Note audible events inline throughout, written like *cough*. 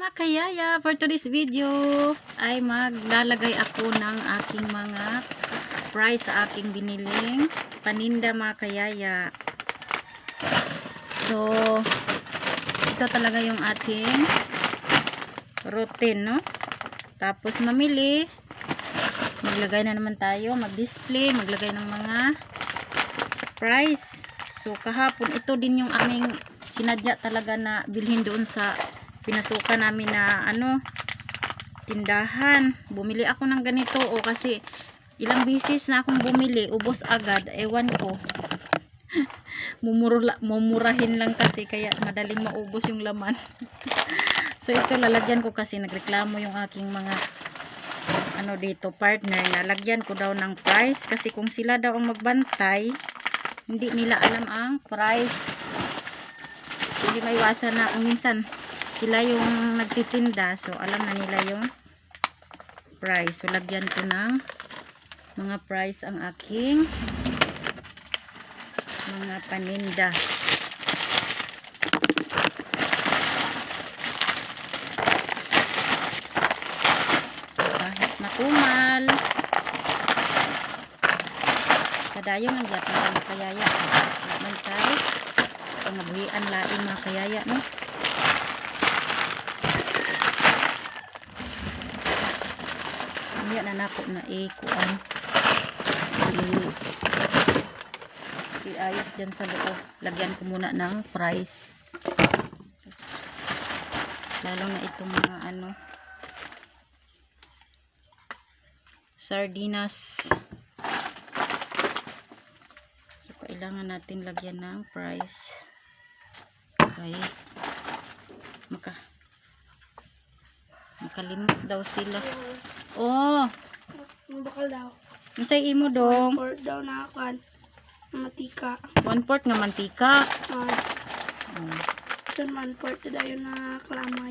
mga kayaya, for today's video ay maglalagay ako ng aking mga price sa aking biniling paninda mga kayaya. So, ito talaga yung ating routine, no? Tapos mamili, maglagay na naman tayo, mag-display, maglagay ng mga price. So, kahapon, ito din yung aming sinadya talaga na bilhin doon sa pinasukan namin na ano tindahan. Bumili ako ng ganito o kasi ilang bisis na akong bumili ubos agad ewan ko. *laughs* Mumurula, mumurahin lang kasi kaya madaling maubos yung laman. *laughs* So ito lalagyan ko kasi nagreklamo yung aking mga ano dito partner lalagyan ko daw ng price kasi kung sila daw ang magbantay hindi nila alam ang price. Hindi maiwasan na kung minsan sila yung nagtitinda so alam na nila yung price so lagyan ko ng mga price ang aking mga paninda so kahit matumal kadayon ang gyapon ang makayaya man tayo pangabuhian laing mga kayaya no Mamaya na nako na ikuan. I iayos dyan sa loob. Lagyan ko muna ng price. Lalo na itong mga ano sardinas. So kailangan natin lagyan ng price. Okay. Maka Makalimot daw sila. Oh, Ang bakal daw. Masay imo dong. Or daw na kan. Matika. One fourth nga mantika. Uh, Oh. Saan man port daw yun na kalamay.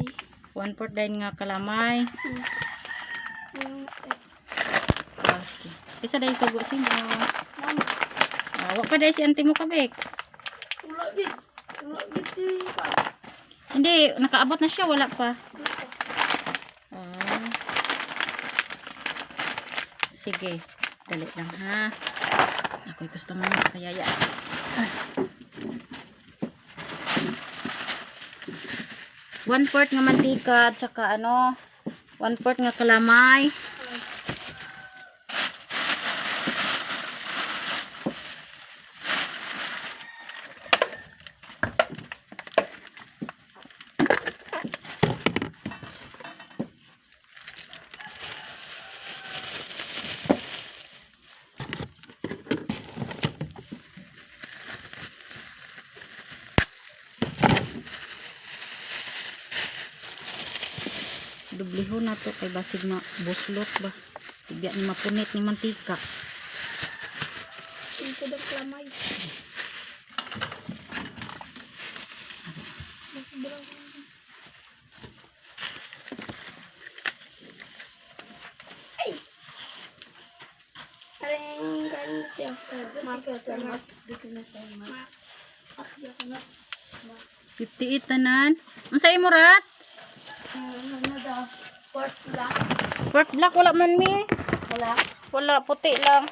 One fourth din nga kalamay. Hmm. Eh, Okay. Isa dahil sugo sino. mama. Ah, wa pa dahil si auntie mo kabik. Wala gid. Wala gid ka. Hindi, nakaabot na siya. Wala pa. Sige. Dali lang ha. Ako'y gusto mo na kayaya. Ah. One fourth nga mantika at saka ano, one fourth nga kalamay. Dubliho na to kay basig ma buslot ba. Tibya ni mapunit ni mantika. Ito daw brown. Ay! Aling ganito. Max na Max. Max. Max na 58 tanan. Unsay mo rat? Ano daw? Port black. Pork black wala man mi. Wala. Wala puti lang.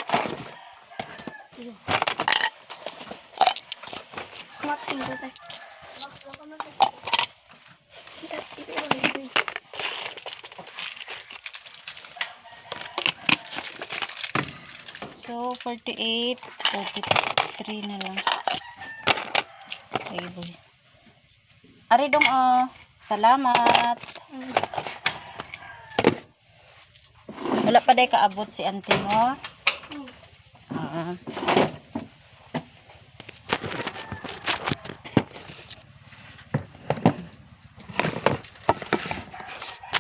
Max mo ito. So 48, 43 na lang. Okay, boy. Ari dong oh. Salamat. Wala pa day kaabot si auntie mo. Hmm. Ah.